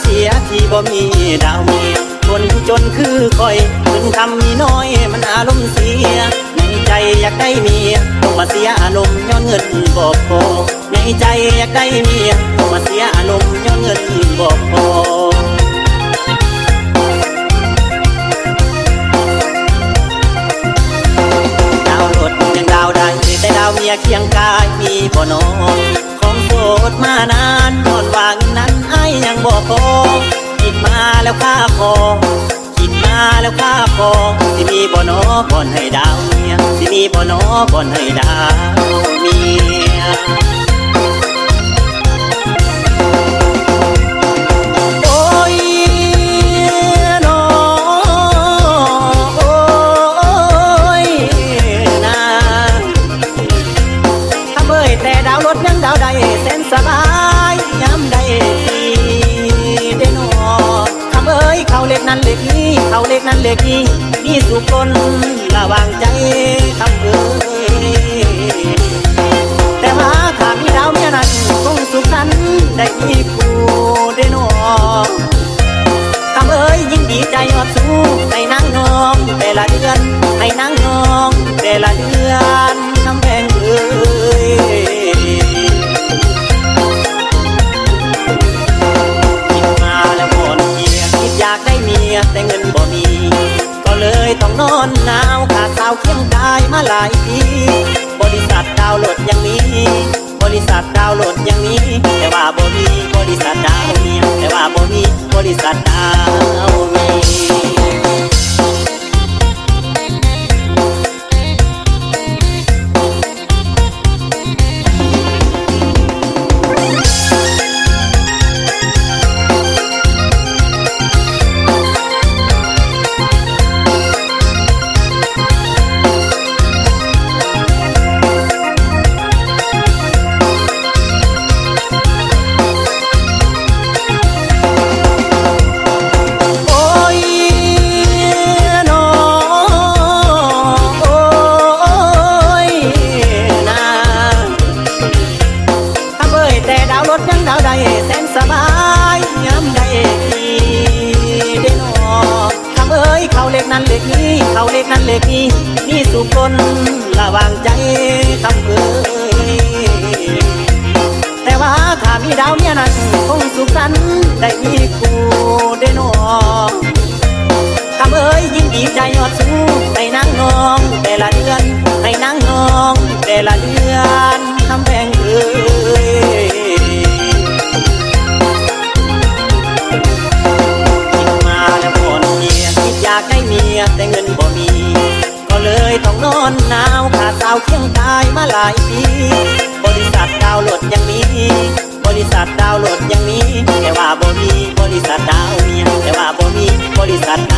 เสียที่บ่มีดาวมีคนจนคือคอยคนทำมีน้อยมันอารมณ์เสีย ในใจอยากได้เมียต้องมาเสียอารมณ์ย้อนเงินบอกพอในใจอยากได้เมียต้องมาเสียอารมณ์ย้อนเงินบอกพอดาวหรถยังดาวได้แต่ดาวเมียเคียงกายมีบ่นอง ดมานานนอนวางนั้นไอ้ยังบอกพอคิดมาแล้วค่าคอคิดมาแล้วค่าคอที่มีบ่อนอบ่อนให้ดาวเมียที่มีบ่อนอบ่อนให้ดาวเมีย แต่ดาวรถยังดาวใดเส้นสบายย้ำใดทีได้นอถ้าเบยเขาเล็กนั้นเล็กนี้เขาเล็กนั้นเล็กนี้มีสุคนระวางใจคำเอ้ยแต่ว่าถ้ามีดาวเมียนั้นคงสุขสันได้มีผู้ แต่เงินบ่มี ก็เลยต้องนอนหนาวขาดสาวเคียงกายมาหลายปีบริษัทดาวโหลดอย่างนี้ บริษัทดาวโหลดอย่างมีแต่ว่าบ่มีบริษัทดาวเมียแต่ว่าบ่มีบริษัทดาวเมีย ดยังดาวใดแสนสบายย้ำใดทีได้นอถ้าเบยเขาเล็กนั้นเล็กนี้เขาเล็กนั้นเล็กนี้มีสุคนระวางใจคำเอ้ยแต่ว่าถ้ามีดาวเมียนั้นคงสุขสันได้มีคู่ได้นอคำเอ้ยยิ่งดีใจยอดสู้ให้นางนองแต่ละเดือนให้นางนองแต่ละเดือนคำแพงาวเคียงตายมาหลายปี บริษัทดาวโหลดยังมี บริษัทดาวโหลดยังมี แต่ว่าบ่มี บริษัทดาวเมียแต่ว่าบ่มี บริษัท